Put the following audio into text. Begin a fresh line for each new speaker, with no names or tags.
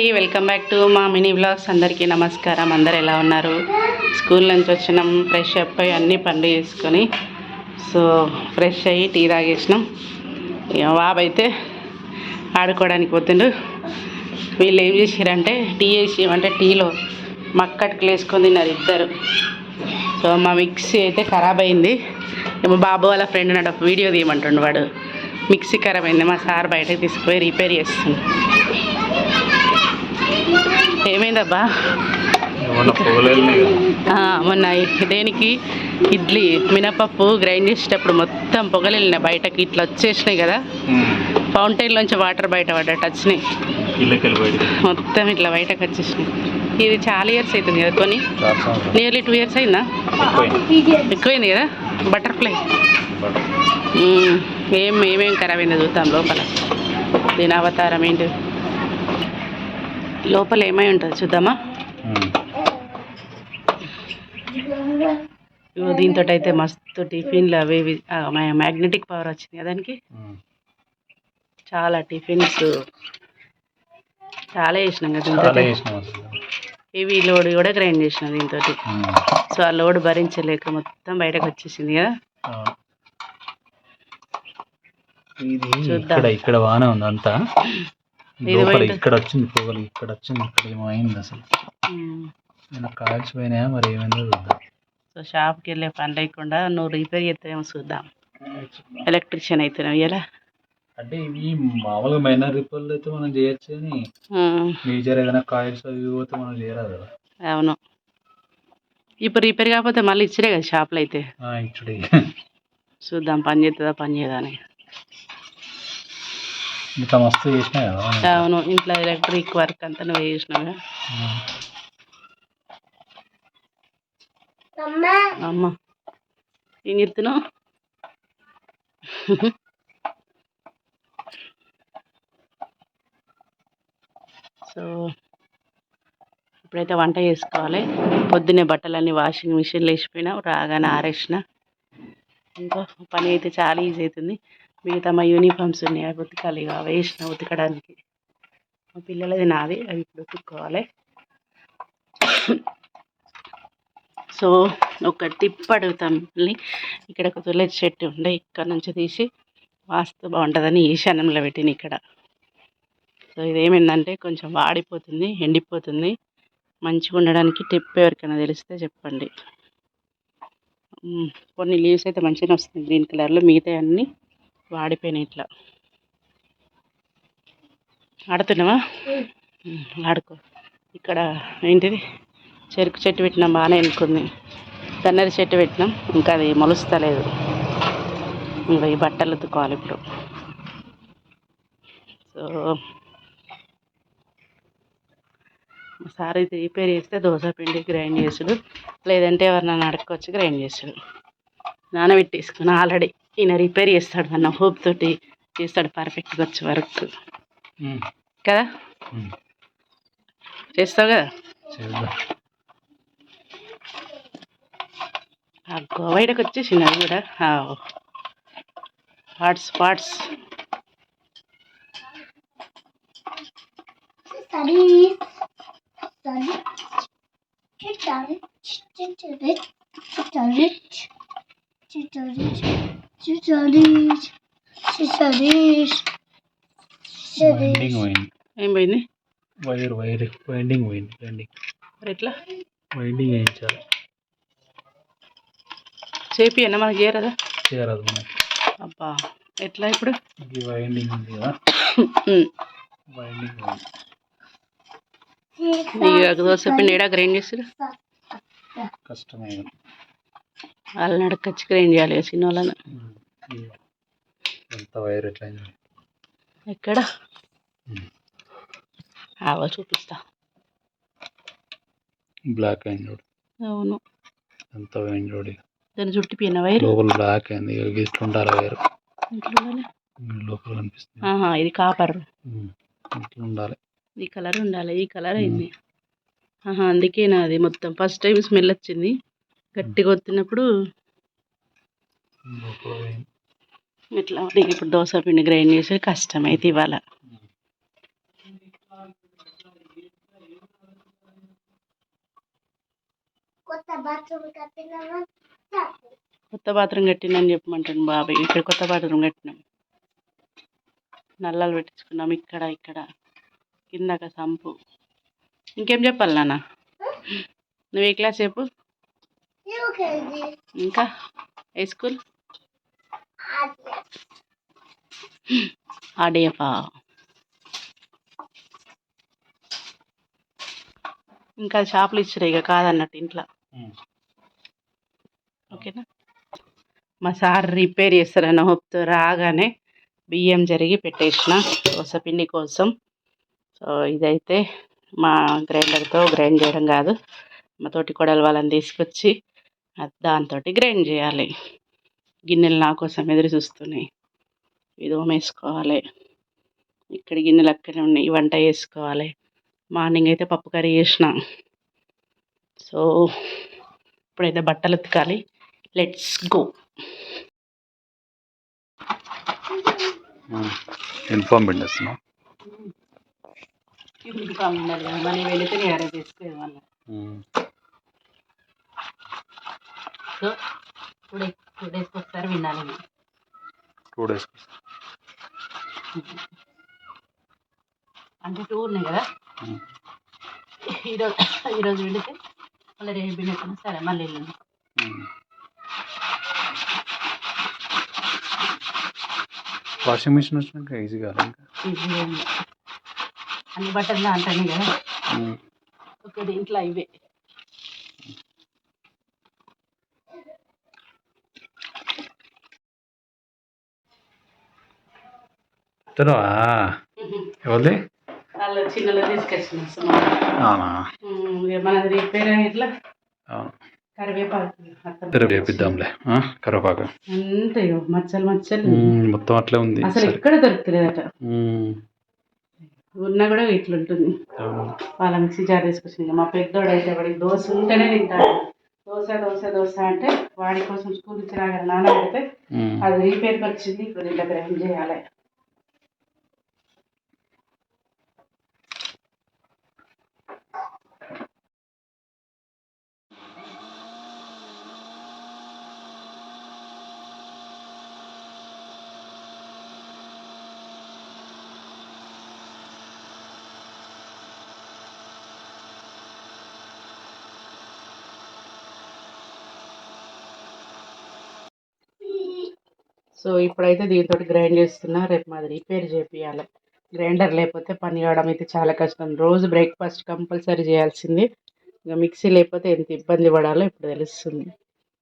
అండి welcome back to మా mini blogs అందరికీ నమస్కారం. అందరు ఎలా ఉన్నారు? స్కూల్ నుంచి వచ్చినాం. ఫ్రెష్ అప్ అయ్యి అన్ని పనులు చేసుకొని సో ఫ్రెష్ అయ్యి టీ తాగేసినాం. ఇక అయితే ఆడుకోవడానికి పోతుండు. వీళ్ళు ఏం చేసారంటే టీ వేసి అంటే టీలో మక్కటికలు వేసుకొని తిన్నారు ఇద్దరు. సో మా మిక్సీ అయితే ఖరాబ్ అయింది. మా బాబు వాళ్ళ ఫ్రెండ్ నాడు ఒక వీడియో తీయమంటుండు వాడు. మిక్సీ ఖరాబ్ అయింది. మా సార్ బయటకు తీసుకుపోయి రిపేర్ చేస్తుంది ఏమైందబ్బా? మొన్న దేనికి? ఇడ్లీ మినపప్పు గ్రైండ్ చేసేటప్పుడు మొత్తం పొగలిన బయటకి ఇట్లా వచ్చేసినాయి కదా. ఫౌంటైన్లోంచి వాటర్ బయట పడ్డట్టు వచ్చినాయి. మొత్తం ఇట్లా బయటకు వచ్చేసినాయి. ఇది చాలా ఇయర్స్ అవుతుంది కదా కొని?
చాలా సంవత్సరాలు.
నియర్లీ టూ ఇయర్స్ అయిందా?
ఎక్కువైంది.
కదా? బటర్ఫ్లై. ఏం ఏమేం ఖరాబ్ అయిందో చూద్దాం లోపల. దీని అవతారం ఏంటి లోపల ఏమై ఉంటుంది చూద్దామా? దీంతో అయితే మస్తు టిఫిన్లు అవి ఇవి మ్యాగ్నెటిక్ పవర్ వచ్చింది కదా దానికి. చాలా టిఫిన్స్ చాలా చేసినాం కదా దీంతో ఇవి లోడ్ కూడా గ్రైండ్ చేసిన దీంతో. సో ఆ లోడ్ భరించలేక మొత్తం బయటకు వచ్చేసింది కదా.
ఇక్కడ ఇక్కడ బాగానే ఉంది అంతా. లోపల. ఇక్కడ వచ్చింది పొగలు ఇక్కడ వచ్చింది ఇక్కడ ఏమో అయింది అసలు. నేను కాల్చిపోయినాయా మరి ఏమైందో చూద్దాం.
సో షాప్కి వెళ్ళే పని లేకుండా నువ్వు రిపేర్ చేస్తావేమో చూద్దాం. ఎలక్ట్రిషియన్ అవుతున్నావు ఇలా
అంటే ఇవి మామూలుగా మైనర్ రిపేర్లు అయితే మనం చేయొచ్చు కానీ మేజర్ ఏదైనా కాయిల్స్ అవి పోతే మనం చేయరాదు కదా.
అవును. ఇప్పుడు రిపేర్ కాకపోతే మళ్ళీ ఇచ్చిరే కదా షాప్లో అయితే.
ఇచ్చుడే.
చూద్దాం పని చేస్తుందా పని చేయదా అని.
ఇంత మస్తు చేసినా కదా.
అవును ఇంట్లో ఎలక్ట్రిక్ వర్క్ అంతా నువ్వు చేసినావు. అమ్మ. ఏం చెప్తున్నావు సో ఇప్పుడైతే వంట చేసుకోవాలి. పొద్దున్నే బట్టలన్నీ వాషింగ్ మిషన్లో వేసిపోయినా రాగానే ఆరేసిన. ఇంకా పని అయితే చాలా ఈజీ అవుతుంది. మిగతా మా యూనిఫామ్స్ ఉన్నాయి అవి ఉతకాలి ఇక. వేసిన ఉతకడానికి. మా పిల్లలది నాది అవి ఇప్పుడు ఉతుక్కోవాలి. సో ఒక టిప్ అడుగుతాం మళ్ళీ ఇక్కడ ఒక తులసి చెట్టు ఉండే ఇక్కడ నుంచి తీసి వాస్తు బాగుంటుందని ఈశాన్యంలో పెట్టిన ఇక్కడ. సో ఇదేమైందంటే కొంచెం వాడిపోతుంది ఎండిపోతుంది. మంచిగా ఉండడానికి టిప్ ఎవరికైనా తెలిస్తే చెప్పండి. కొన్ని లీవ్స్ అయితే మంచిగానే వస్తుంది గ్రీన్ కలర్లో మిగతా అన్నీ. వాడిపోయినాయి ఇట్లా. ఆడుతున్నావా? ఆడుకో. ఇక్కడ ఏంటిది? చెరుకు చెట్టు పెట్టినాం బాగానే ఎన్నుకుంది గన్నరి చెట్టు పెట్టినాం ఇంకా అది మొలుస్తలేదు. ఇంకా ఈ బట్టలు ఉతుక్కోవాలి ఇప్పుడు. సో సార్ ఇది రిపేర్ చేస్తే దోశ పిండి గ్రైండ్ చేసుడు. లేదంటే ఎవరినైనా అడుక్కొచ్చి గ్రైండ్ చేసుడు. నానబెట్టేసుకున్నాను ఆల్రెడీ. ఈయన రిపేర్ చేస్తాడు అన్న హోప్ తోటి చేస్తాడు పర్ఫెక్ట్గా వచ్చే వర్క్. కదా. చేస్తావు కదా
చేద్దాం
ఆ గోవైడకి వచ్చేసింది అది కూడా parts parts
Studies. Studies. Studies. Studies. Studies. Studies.
Winding పోయింది
ఏం పోయింది?
వైర్ వైర్ వైండింగ్ పోయింది వైండింగ్
మరి ఎట్లా?
వైండింగ్ వేయించాలి
చేపి అన్న మనకి చేయరదా?
చేయరాదు మనకి.
అబ్బా ఎట్లా ఇప్పుడు?
ఈ వైండింగ్ ఉంది కదా. వైండింగ్
దోశ పిండి ఏడా గ్రైండ్ చేస్తారు
కష్టమే
వాళ్ళని అడగచ్చి గ్రైండ్ చేయాలి చిన్న వాళ్ళని ఎక్కడ. ఆవో చూపిస్తా.
బ్లాక్ అయింది చూడు.
అవును.
ఎంత పోయింది చూడు ఇక.
దాన్ని చుట్టిపోయిన వైర్.
లోపల బ్లాక్ అయింది ఇట్లా ఉండాలి వైర్. లోపల కనిపిస్తుంది.
ఆహా ఇది కాపర్.
ఇట్లా ఉండాలి.
ఈ కలర్ ఉండాలి ఈ కలర్ అయింది. ఆహా అందుకే నాది మొత్తం. ఫస్ట్ టైం స్మెల్ వచ్చింది. గట్టిగా
పోయింది.
ఇట్లా ఇప్పుడు దోశ పిండి గ్రైండ్ చేసి కష్టమైతే ఇవాళ.
కొత్త బాత్రూమ్
కట్టిందని చెప్పమంటాను బాబాయ్. ఇక్కడ కొత్త బాత్రూమ్ కట్టినాం. నల్లలు పెట్టించుకున్నాం ఇక్కడ ఇక్కడ. కిందక సంపు. ఇంకేం చెప్పాలి నాన్న? నువ్వు ఏ క్లాస్ చెప్పు? ఇంకా ఏ స్కూల్ ఆడియఫా ఇంకా షాపులు ఇచ్చారు ఇక కాదన్నట్టు ఇంట్లో. ఓకేనా? మా సార్ రిపేర్ చేస్తారన్న హోప్తో రాగానే బియ్యం జరిగి పెట్టేసిన దోసపిండి కోసం. సో ఇదైతే మా గ్రైండర్తో గ్రైండ్ చేయడం కాదు. మా తోటి కొడలు వాళ్ళని తీసుకొచ్చి దాంతో గ్రైండ్ చేయాలి. గిన్నెలు నా కోసం ఎదురు చూస్తున్నాయి ఇది వేసుకోవాలి ఇక్కడ గిన్నెలు అక్కడే ఉన్నాయి ఈ వంట చేసుకోవాలి. మార్నింగ్ అయితే పప్పు కర్రీ చేసిన. సో ఇప్పుడైతే బట్టలు ఉతకాలి. లెట్స్ గో
యూనిఫామ్ పిండేస్తున్నా
యూనిఫామ్ ఉండాలి కదా మళ్ళీ వెళితే నేరే చేసుకునే వాళ్ళం సో టూ డేస్ టూ డేస్కి ఒకసారి వినాలి.
టూ డేస్
అంటే టూ ఉన్నాయి కదా? ఈరోజు ఈరోజు వెళితే మళ్ళీ రేపు వినకుండా సరే మళ్ళీ వెళ్ళండి.
వాషింగ్ మిషన్ వచ్చినాక ఈజీగా.
అన్ని బట్టలు అంటాను కదా. ఒక దీంట్లో ఇవే.
తినవా ఎవరిది?
వాళ్ళు చిన్నలో తీసుకొచ్చిన మనది రిపేర్ ఇట్లా?
అవును.
కరివేపాకు అంతే మచ్చలు మచ్చలు.
మొత్తం అట్లే ఉంది.
అసలు ఎక్కడ దొరుకుతలేదట. ఉన్నా కూడా ఇట్లుంటుంది. వాళ్ళ మిక్సీ జార్ తీసుకొచ్చింది. మా పెద్దోడు అయితే వాడికి దోశ ఉంటేనే తింటాడు. దోశ దోశ దోశ అంటే వాడి కోసం స్కూల్ నుంచి రాగానే నాన్న పెడితే. అది రిపేర్కి వచ్చింది. ఇప్పుడు దీంట్లో గ్రైండ్ చేయాలి. సో ఇప్పుడైతే దీంతో గ్రైండ్ చేస్తున్నా. రేపు మాది రిపేర్ చేపియాలి గ్రైండర్ లేకపోతే పని కావడం అయితే చాలా కష్టం. రోజు బ్రేక్ఫాస్ట్ కంపల్సరీ చేయాల్సింది. ఇంకా మిక్సీ లేకపోతే ఎంత ఇబ్బంది పడాలో ఇప్పుడు తెలుస్తుంది.